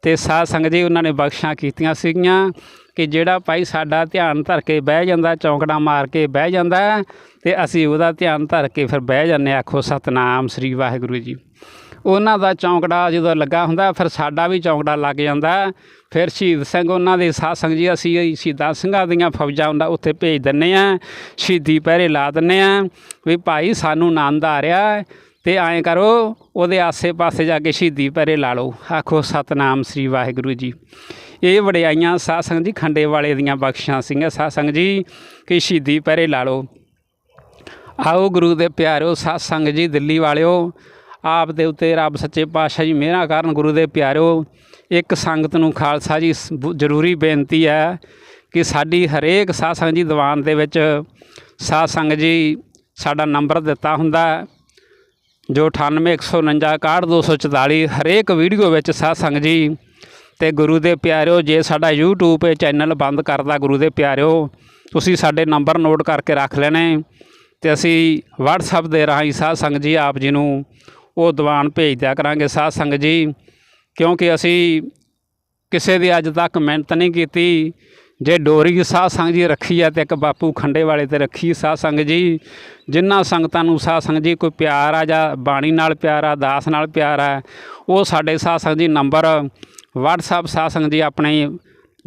ਤੇ ਸਾਧ ਸੰਗਤ ਜੀ ਉਹਨਾਂ ਨੇ ਬਖਸ਼ਾਂ ਕੀਤੀਆਂ ਸੀਗੀਆਂ ਕਿ ਜਿਹੜਾ ਭਾਈ ਸਾਡਾ ਧਿਆਨ ਧਰ ਕੇ ਬਹਿ ਜਾਂਦਾ, ਚੌਂਕੜਾ ਮਾਰ ਕੇ ਬਹਿ ਜਾਂਦਾ ਤੇ ਅਸੀਂ ਉਹਦਾ ਧਿਆਨ ਧਰ ਕੇ ਫਿਰ ਬਹਿ ਜਾਂਦੇ ਹਾਂ। ਆਖੋ, ਸਤਨਾਮ ਸ੍ਰੀ ਵਾਹਿਗੁਰੂ ਜੀ। ਉਹਨਾਂ ਦਾ ਚੌਂਕੜਾ ਜਦੋਂ ਲੱਗਾ ਹੁੰਦਾ, ਫਿਰ ਸਾਡਾ ਵੀ ਚੌਂਕੜਾ ਲੱਗ ਜਾਂਦਾ। ਫਿਰ ਸ਼ਹੀਦ ਸਿੰਘ ਉਹਨਾਂ ਦੇ ਸਾਧ ਸੰਗਤ ਜੀ, ਅਸੀਂ ਸ਼ਹੀਦਾਂ ਸਿੰਘਾਂ ਦੀਆਂ ਫੌਜਾਂ ਹੁੰਦਾ ਉੱਥੇ ਭੇਜ ਦਿੰਨੇ ਆ ਸ਼ਹੀਦੀ ਪਹਿਰੇ ਲਾ ਦਿੰਨੇ ਆ ਵੀ ਭਾਈ ਸਾਨੂੰ ਆਨੰਦ ਆ ਰਿਹਾ ਹੈ ਤੇ ਐਂ ਕਰੋ, ਉਹਦੇ ਆਸੇ-ਪਾਸੇ ਜਾ ਕੇ ਸ਼ਹੀਦੀ ਪਹਿਰੇ ਲਾ ਲਓ। ਆਖੋ, ਸਤਨਾਮ ਸ੍ਰੀ ਵਾਹਿਗੁਰੂ ਜੀ। ਇਹ ਵਡਿਆਈਆਂ ਸਾਧ ਸੰਗਤ ਜੀ, ਖੰਡੇ ਵਾਲੇ ਦੀਆਂ ਬਖਸ਼ਾਂ ਸਿੰਘਾਂ ਸਾਧ ਸੰਗਤ ਜੀ, ਕਿ ਸ਼ਹੀਦੀ ਪਹਿਰੇ ਲਾ ਲਓ। ਆਓ ਗੁਰੂ ਦੇ ਪਿਆਰਿਓ ਸਾਧ ਸੰਗਤ ਜੀ, ਦਿੱਲੀ ਵਾਲਿਓ, ਆਪ ਦੇ ਉੱਤੇ ਰੱਬ ਸੱਚੇ ਪਾਤਸ਼ਾਹ ਜੀ, ਮਿਹਰਾਂ ਕਰਨ ਗੁਰੂ ਦੇ ਪਿਆਰਿਓ, ਇੱਕ ਸੰਗਤ ਨੂੰ ਖਾਲਸਾ ਜੀ, ਸ- ਜ਼ਰੂਰੀ ਬੇਨਤੀ ਹੈ ਕਿ ਸਾਡੀ ਹਰੇਕ ਸਾਧ ਸੰਗਤ ਜੀ ਦੀਵਾਨ ਦੇ ਵਿੱਚ ਸਾਧ ਸੰਗਤ ਜੀ ਸਾਡਾ ਨੰਬਰ ਦਿੱਤਾ ਹੁੰਦਾ ਹੈ, ਜੋ 9814924244 ਹਰੇਕ ਵੀਡੀਓ ਵਿੱਚ ਸਾਧ ਸੰਗਤ ਜੀ। ਤੇ ਗੁਰੂ ਦੇ ਪਿਆਰਿਓ, ਜੇ ਸਾਡਾ YouTube 'ਤੇ ਚੈਨਲ ਬੰਦ ਕਰਦਾ ਗੁਰੂ ਦੇ ਪਿਆਰਿਓ, ਤੁਸੀਂ ਸਾਡੇ ਨੰਬਰ ਨੋਟ ਕਰਕੇ ਰੱਖ ਲੈਣੇ। ਤੇ ਅਸੀਂ WhatsApp ਦੇ ਰਾਹੀਂ ਸਾਧ ਸੰਗਤ ਜੀ ਆਪ ਜੀ ਨੂੰ ਉਹ ਦੀਵਾਨ ਭੇਜ ਦਿਆ ਕਰਾਂਗੇ। ਸਾਧ ਸੰਗਤ ਜੀ, ਕਿਉਂਕਿ ਅਸੀਂ ਕਿਸੇ ਦੀ ਅੱਜ ਤੱਕ ਮਿਹਨਤ ਨਹੀਂ ਕੀਤੀ, ਜੇ ਡੋਰੀ ਸਾਧ ਸੰਗਤ ਜੀ ਰੱਖੀ ਆ ਤੇ ਇੱਕ ਬਾਪੂ ਖੰਡੇ ਵਾਲੇ ਤੇ ਰੱਖੀ ਸਾਧ ਸੰਗਤ ਜੀ, ਜਿਨ੍ਹਾਂ ਸੰਗਤਾਂ ਨੂੰ ਸਾਧ ਸੰਗਤ ਜੀ ਕੋਈ ਪਿਆਰ ਆ ਜਾਂ ਬਾਣੀ ਨਾਲ ਪਿਆਰ ਆ, ਦਾਸ ਨਾਲ ਪਿਆਰ ਆ, ਉਹ ਸਾਡੇ ਸਾਧ ਸੰਗਤ ਜੀ ਨੰਬਰ WhatsApp ਸਾਧ ਸੰਗ ਜੀ ਆਪਣੇ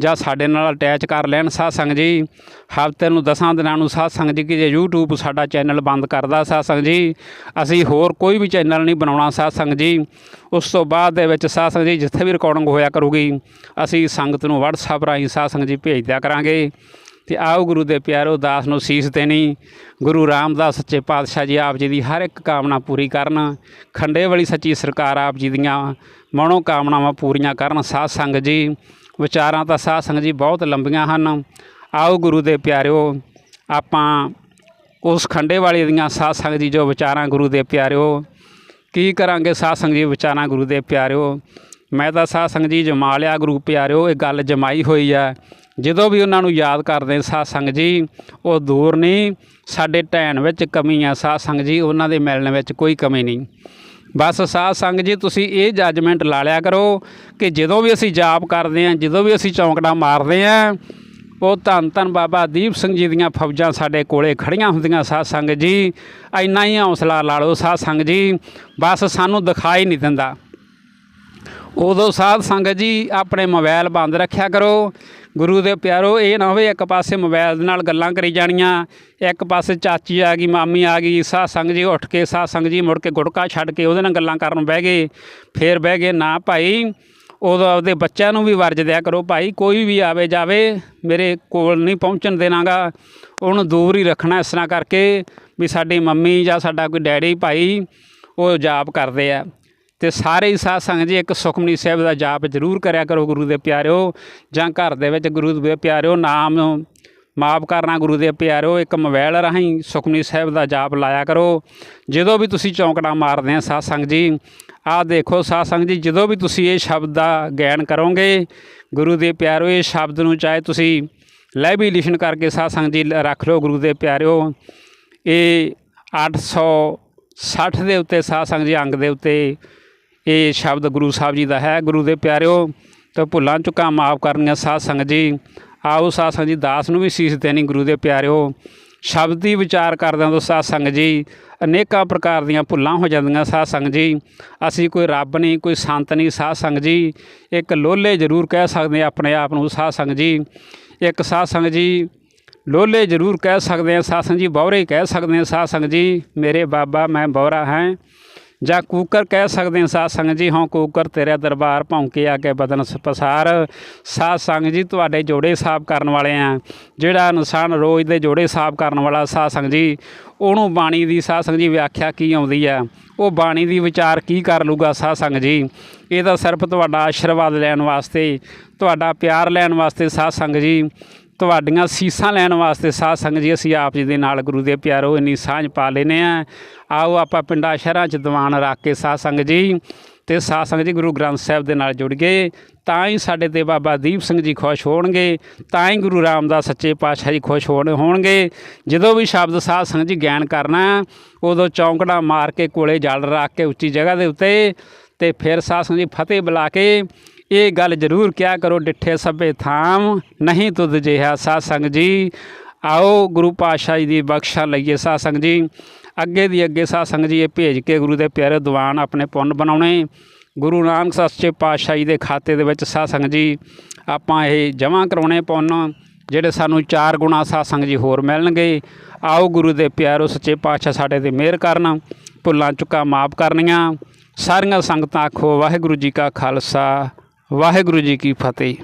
ਜਾਂ ਸਾਡੇ ਨਾਲ ਅਟੈਚ ਕਰ ਲੈਣ ਸਾਧ ਸੰਗਤ ਜੀ। ਹਫ਼ਤੇ ਨੂੰ ਦਸਾਂ ਦਿਨਾਂ ਨੂੰ ਸਾਧ ਸੰਗਤ ਜੀ ਕਿ ਜੇ YouTube ਸਾਡਾ ਚੈਨਲ ਬੰਦ ਕਰਦਾ ਸਾਧ ਸੰਗਤ ਜੀ। ਅਸੀਂ ਹੋਰ ਕੋਈ ਵੀ ਚੈਨਲ ਨਹੀਂ ਬਣਾਉਣਾ ਸਾਧ ਸੰਗਤ ਜੀ। ਉਸ ਤੋਂ ਬਾਅਦ ਦੇ ਵਿੱਚ ਸਾਧ ਸੰਗਤ ਜੀ, ਜਿੱਥੇ ਵੀ ਰਿਕਾਰਡਿੰਗ ਹੋਇਆ ਕਰੂਗੀ, ਅਸੀਂ ਸੰਗਤ ਨੂੰ WhatsApp ਰਾਹੀਂ ਸਾਧ ਸੰਗਤ ਜੀ ਭੇਜ ਦਿਆ ਕਰਾਂਗੇ। ਤੇ ਆਓ ਗੁਰੂ ਦੇ ਪਿਆਰੋ, ਦਾਸ ਨੂੰ ਸੀਸ ਦੇਣੀ। ਗੁਰੂ ਰਾਮਦਾਸ ਸੱਚੇ ਪਾਤਸ਼ਾਹ ਜੀ ਆਪ ਜੀ ਦੀ ਹਰ ਇੱਕ ਕਾਮਨਾ ਪੂਰੀ ਕਰਨ। ਖੰਡੇ ਵਾਲੀ ਸੱਚੀ ਸਰਕਾਰ ਆਪ ਜੀ ਦੀਆਂ ਮਨੋ ਕਾਮਨਾਵਾਂ ਪੂਰੀਆਂ ਕਰਨ ਸਾਧ ਸੰਗਤ ਜੀ। ਵਿਚਾਰਾਂ ਤਾਂ ਸਾਧ ਸੰਗਤ ਜੀ ਬਹੁਤ ਲੰਬੀਆਂ ਹਨ। ਆਓ ਗੁਰੂ ਦੇ ਪਿਆਰਿਓ, ਆਪਾਂ ਉਸ ਖੰਡੇ ਵਾਲੇ ਦੀਆਂ ਸਾਧ ਸੰਗਤ ਜੀ ਜੋ ਵਿਚਾਰਾਂ ਗੁਰੂ ਦੇ ਪਿਆਰਿਓ, ਕੀ ਕਰਾਂਗੇ ਸਾਧ ਸੰਗਤ ਜੀ ਵਿਚਾਰਾਂ ਗੁਰੂ ਦੇ ਪਿਆਰਿਓ? ਮੈਂ ਤਾਂ ਸਾਧ ਸੰਗਤ ਜੀ ਜਮਾ ਲਿਆ ਗੁਰੂ ਪਿਆਰਿਓ, ਇਹ ਗੱਲ ਜਮਾਈ ਹੋਈ ਆ। ਜਦੋਂ ਵੀ ਉਹਨਾਂ ਨੂੰ ਯਾਦ ਕਰਦੇ ਸਾਧ ਸੰਗਤ ਜੀ, ਉਹ ਦੂਰ ਨਹੀਂ, ਸਾਡੇ ਢੈਣ ਵਿੱਚ ਕਮੀ ਆ। ਸਾਧ ਸੰਗਤ ਜੀ, ਉਹਨਾਂ ਦੇ ਮਿਲਣ ਵਿੱਚ ਕੋਈ ਕਮੀ ਨਹੀਂ। ਬਸ ਸਾਧ ਸੰਗਤ ਜੀ, ਤੁਸੀਂ ਇਹ ਜੱਜਮੈਂਟ ਲਾ ਲਿਆ ਕਰੋ ਕਿ ਜਦੋਂ ਵੀ ਅਸੀਂ ਜਾਪ ਕਰਦੇ ਹਾਂ, ਜਦੋਂ ਵੀ ਅਸੀਂ ਚੌਂਕੜਾ ਮਾਰਦੇ ਹਾਂ, ਉਹ ਧੰਨ ਧੰਨ ਬਾਬਾ ਦੀਪ ਸਿੰਘ ਜੀ ਦੀਆਂ ਫੌਜਾਂ ਸਾਡੇ ਕੋਲੇ ਖੜੀਆਂ ਹੁੰਦੀਆਂ ਸਾਧ ਸੰਗਤ ਜੀ। ਇੰਨਾ ਹੀ ਹੌਸਲਾ ਲਾ ਲਓ ਸਾਧ ਸੰਗਤ ਜੀ, ਬਸ ਸਾਨੂੰ ਦਿਖਾਈ ਨਹੀਂ ਦਿੰਦਾ। ਉਦੋਂ ਸਾਧ ਸੰਗਤ ਜੀ, ਆਪਣੇ ਮੋਬਾਈਲ ਬੰਦ ਰੱਖਿਆ ਕਰੋ। ਗੁਰੂ ਦੇ ਪਿਆਰੋ, ਇਹ ਨਾ ਹੋਵੇ ਇੱਕ ਪਾਸੇ ਮੋਬਾਈਲ ਦੇ ਨਾਲ ਗੱਲਾਂ ਕਰੀ ਜਾਣੀਆਂ, ਇੱਕ ਪਾਸੇ ਚਾਚੀ ਆ ਗਈ, ਮਾਮੀ ਆ ਗਈ, ਸਾਧ ਸੰਗਤ ਜੀ ਉੱਠ ਕੇ, ਸਾਧ ਸੰਗਤ ਜੀ ਮੁੜ ਕੇ ਗੁਟਕਾ ਛੱਡ ਕੇ ਉਹਦੇ ਨਾਲ ਗੱਲਾਂ ਕਰਨ ਬਹਿ ਗਏ, ਫੇਰ ਬਹਿ ਗਏ, ਨਾ ਭਾਈ, ਉਦੋਂ ਆਪਦੇ ਬੱਚਿਆਂ ਨੂੰ ਵੀ ਵਰਜ ਦਿਆ ਕਰੋ ਭਾਈ, ਕੋਈ ਵੀ ਆਵੇ ਜਾਵੇ, ਮੇਰੇ ਕੋਲ ਨਹੀਂ ਪਹੁੰਚਣ ਦੇਣਾਗਾ, ਉਹਨੂੰ ਦੂਰ ਹੀ ਰੱਖਣਾ ਇਸ ਤਰ੍ਹਾਂ ਕਰਕੇ ਵੀ ਸਾਡੀ ਮੰਮੀ ਜਾਂ ਸਾਡਾ ਕੋਈ ਡੈਡੀ ਭਾਈ, ਉਹ ਜਾਪ ਕਰਦੇ ਆ। ਤੇ ਸਾਰੇ ਹੀ ਸਾਧ ਸੰਗਤ ਜੀ ਇੱਕ ਸੁਖਮਨੀ ਸਾਹਿਬ ਦਾ ਜਾਪ ਜ਼ਰੂਰ ਕਰਿਆ ਕਰੋ ਗੁਰੂ ਦੇ ਪਿਆਰਿਓ, ਜਾਂ ਘਰ ਦੇ ਵਿੱਚ ਗੁਰੂ ਦੇ ਪਿਆਰਿਓ, ਨਾਮ ਮਾਫ ਕਰਨਾ ਗੁਰੂ ਦੇ ਪਿਆਰਿਓ, ਇੱਕ ਮੋਬਾਈਲ ਰਾਹੀਂ ਸੁਖਮਨੀ ਸਾਹਿਬ ਦਾ ਜਾਪ ਲਾਇਆ ਕਰੋ। ਜਦੋਂ ਵੀ ਤੁਸੀਂ ਚੌਂਕੜਾ ਮਾਰਦੇ ਆ ਸਾਧ ਸੰਗਤ ਜੀ ਆਹ ਦੇਖੋ ਸਾਧ ਸੰਗਤ ਜੀ, ਜਦੋਂ ਵੀ ਤੁਸੀਂ ਇਹ ਸ਼ਬਦ ਦਾ ਗਿਆਨ ਕਰੋਗੇ, ਗੁਰੂ ਦੇ ਪਿਆਰਿਓ, ਇਹ ਸ਼ਬਦ ਨੂੰ ਚਾਹੇ ਤੁਸੀਂ ਲੈ ਲਿਖਣ ਕਰਕੇ ਸਾਧ ਸੰਗਤ ਜੀ ਰੱਖ ਲਓ ਗੁਰੂ ਦੇ ਪਿਆਰਿਓ, ਇਹ 860 ਦੇ ਉੱਤੇ ਸਾਧ ਸੰਗਤ ਜੀ ਅੰਗ ਦੇ ਉੱਤੇ ਇਹ ਸ਼ਬਦ ਗੁਰੂ ਸਾਹਿਬ ਜੀ ਦਾ ਹੈ। ਗੁਰੂ ਦੇ ਪਿਆਰਿਓ, ਤਾਂ ਭੁੱਲਾਂ ਚੁੱਕਾਂ ਮਾਫ ਕਰਨੀਆਂ ਸਾਧ ਸੰਗਤ ਜੀ। ਆਓ ਸਾਧ ਸੰਗਤ ਜੀ, ਦਾਸ ਨੂੰ ਵੀ ਸੀਸ ਦੇਣੀ ਗੁਰੂ ਦੇ ਪਿਆਰਿਓ। ਸ਼ਬਦ ਦੀ ਵਿਚਾਰ ਕਰਦਿਆਂ ਤੋਂ ਸਾਧ ਸੰਗਤ ਜੀ, ਅਨੇਕਾਂ ਪ੍ਰਕਾਰ ਦੀਆਂ ਭੁੱਲਾਂ ਹੋ ਜਾਂਦੀਆਂ ਸਾਧ ਸੰਗਤ ਜੀ। ਅਸੀਂ ਕੋਈ ਰੱਬ ਨਹੀਂ, ਕੋਈ ਸੰਤ ਨਹੀਂ ਸਾਧ ਸੰਗਤ ਜੀ। ਇੱਕ ਲੋਲੇ ਜ਼ਰੂਰ ਕਹਿ ਸਕਦੇ ਹਾਂ ਆਪਣੇ ਆਪ ਨੂੰ ਸਾਧ ਸੰਗਤ ਜੀ। ਇੱਕ ਸਾਧ ਸੰਗਤ ਜੀ, ਲੋਲੇ ਜ਼ਰੂਰ ਕਹਿ ਸਕਦੇ ਹਾਂ ਸਾਧ ਸੰਗਤ ਜੀ, ਬੌਰੇ ਕਹਿ ਸਕਦੇ ਹਾਂ ਸਾਧ ਸੰਗਤ ਜੀ। ਮੇਰੇ ਬਾਬਾ, ਮੈਂ ਬੌਰਾ ਹਾਂ। ਜਾਂ ਕੂਕਰ ਕਹਿ ਸਕਦੇ ਹਾਂ, ਸਾਧ ਸੰਗਤ ਜੀ, ਹਾਂ ਕੂਕਰ ਤੇਰੇ ਦਰਬਾਰ ਭੌਂਕੇ ਆ ਕੇ ਬਦਨ ਸ- ਪਸਾਰ। ਸਾਧ ਸੰਗਤ ਜੀ, ਤੁਹਾਡੇ ਜੋੜੇ ਸਾਫ਼ ਕਰਨ ਵਾਲੇ ਆ। ਜਿਹੜਾ ਇਨਸਾਨ ਰੋਜ਼ ਦੇ ਜੋੜੇ ਸਾਫ਼ ਕਰਨ ਵਾਲਾ ਸਾਧ ਸੰਗ ਜੀ, ਉਹਨੂੰ ਬਾਣੀ ਦੀ ਸਾਧ ਸੰਗਤ ਜੀ ਵਿਆਖਿਆ ਕੀ ਆਉਂਦੀ ਆ? ਉਹ ਬਾਣੀ ਦੀ ਵਿਚਾਰ ਕੀ ਕਰ ਲੂਗਾ ਸਾਧ ਸੰਗ ਜੀ? ਇਹ ਤਾਂ ਸਿਰਫ ਤੁਹਾਡਾ ਆਸ਼ੀਰਵਾਦ ਲੈਣ ਵਾਸਤੇ, ਤੁਹਾਡਾ ਪਿਆਰ ਲੈਣ ਵਾਸਤੇ ਸਾਧ ਸੰਗਤ ਜੀ। ਤੁਹਾਡੀਆਂ ਸੀਸਾਂ ਲੈਣ ਵਾਸਤੇ ਸਾਧ ਸੰਗਤ ਜੀ, ਅਸੀਂ ਆਪ ਜੀ ਦੇ ਨਾਲ ਗੁਰੂ ਦੇ ਪਿਆਰੋ ਇੰਨੀ ਸਾਂਝ ਪਾ ਲੈਨੇ ਆ ਆਓ ਆਪਾਂ ਪਿੰਡਾਂ ਸ਼ਹਿਰਾਂ 'ਚ ਦੀਵਾਨ ਰੱਖ ਕੇ ਸਾਧ ਸੰਗਤ ਜੀ ਤੇ ਸਾਧ ਸੰਗਤ ਜੀ ਗੁਰੂ ਗ੍ਰੰਥ ਸਾਹਿਬ ਦੇ ਨਾਲ ਜੁੜ ਗਏ। ਤਾਂ ਹੀ ਸਾਡੇ ਤੇ ਬਾਬਾ ਦੀਪ ਸਿੰਘ ਜੀ ਖੁਸ਼ ਹੋਣਗੇ, ਤਾਂ ਹੀ ਗੁਰੂ ਰਾਮਦਾਸ ਸੱਚੇ ਪਾਤਸ਼ਾਹ ਜੀ ਖੁਸ਼ ਹੋਣ, ਹੋਣਗੇ। ਜਦੋਂ ਵੀ ਸ਼ਬਦ ਸਾਧ ਸੰਗਤ ਜੀ ਗਿਆਨ ਕਰਨਾ, ਉਦੋਂ ਚੌਂਕੜਾ ਮਾਰ ਕੇ ਕੋਲੇ ਜਲ ਰੱਖ ਕੇ ਉੱਚੀ ਜਗ੍ਹਾ ਦੇ ਉੱਤੇ ਤੇ ਫਿਰ ਸਾਧ ਸੰਗਤ ਜੀ ਫਤਿਹ ਬੁਲਾ ਕੇ ਇਹ ਗੱਲ ਜ਼ਰੂਰ ਕਿਹਾ ਕਰੋ, ਡਿੱਠੇ ਸਭੇ ਥਾਮ ਨਹੀਂ ਤੁਧ ਜਿਹਾ ਸਾਧ ਸੰਗਤ ਜੀ। ਆਓ ਗੁਰੂ ਪਾਤਸ਼ਾਹ ਜੀ ਦੀ ਬਖਸ਼ਾ ਲਈਏ ਸਾਧ ਸੰਗਤ ਜੀ। ਅੱਗੇ ਦੀ ਅੱਗੇ ਸਾਧ ਸੰਗਤ ਜੀ, ਇਹ ਭੇਜ ਕੇ ਗੁਰੂ ਦੇ ਪਿਆਰੇ ਦੀਵਾਨ ਆਪਣੇ ਪੁੰਨ ਬਣਾਉਣੇ। ਗੁਰੂ ਨਾਨਕ ਸੱਚੇ ਪਾਤਸ਼ਾਹ ਜੀ ਦੇ ਖਾਤੇ ਦੇ ਵਿੱਚ ਸਾਧ ਸੰਗਤ ਜੀ, ਆਪਾਂ ਇਹ ਜਮ੍ਹਾਂ ਕਰਾਉਣੇ ਪੁੰਨ, ਜਿਹੜੇ ਸਾਨੂੰ ਚਾਰ ਗੁਣਾ ਸਾਧ ਸੰਗਤ ਜੀ ਹੋਰ ਮਿਲਣਗੇ। ਆਓ ਗੁਰੂ ਦੇ ਪਿਆਰੋ ਸੱਚੇ ਪਾਤਸ਼ਾਹ ਸਾਡੇ ਤੇ ਮਿਹਰ ਕਰਨ, ਭੁੱਲਾਂ ਚੁੱਕਾ ਮਾਫ ਕਰਨੀਆਂ। ਸਾਰੀਆਂ ਸੰਗਤਾਂ ਆਖੋ, ਵਾਹਿਗੁਰੂ ਜੀ ਕਾ ਖਾਲਸਾ। ਵਾਹਿਗੁਰੂ ਜੀ ਕੀ ਫਤਿਹ।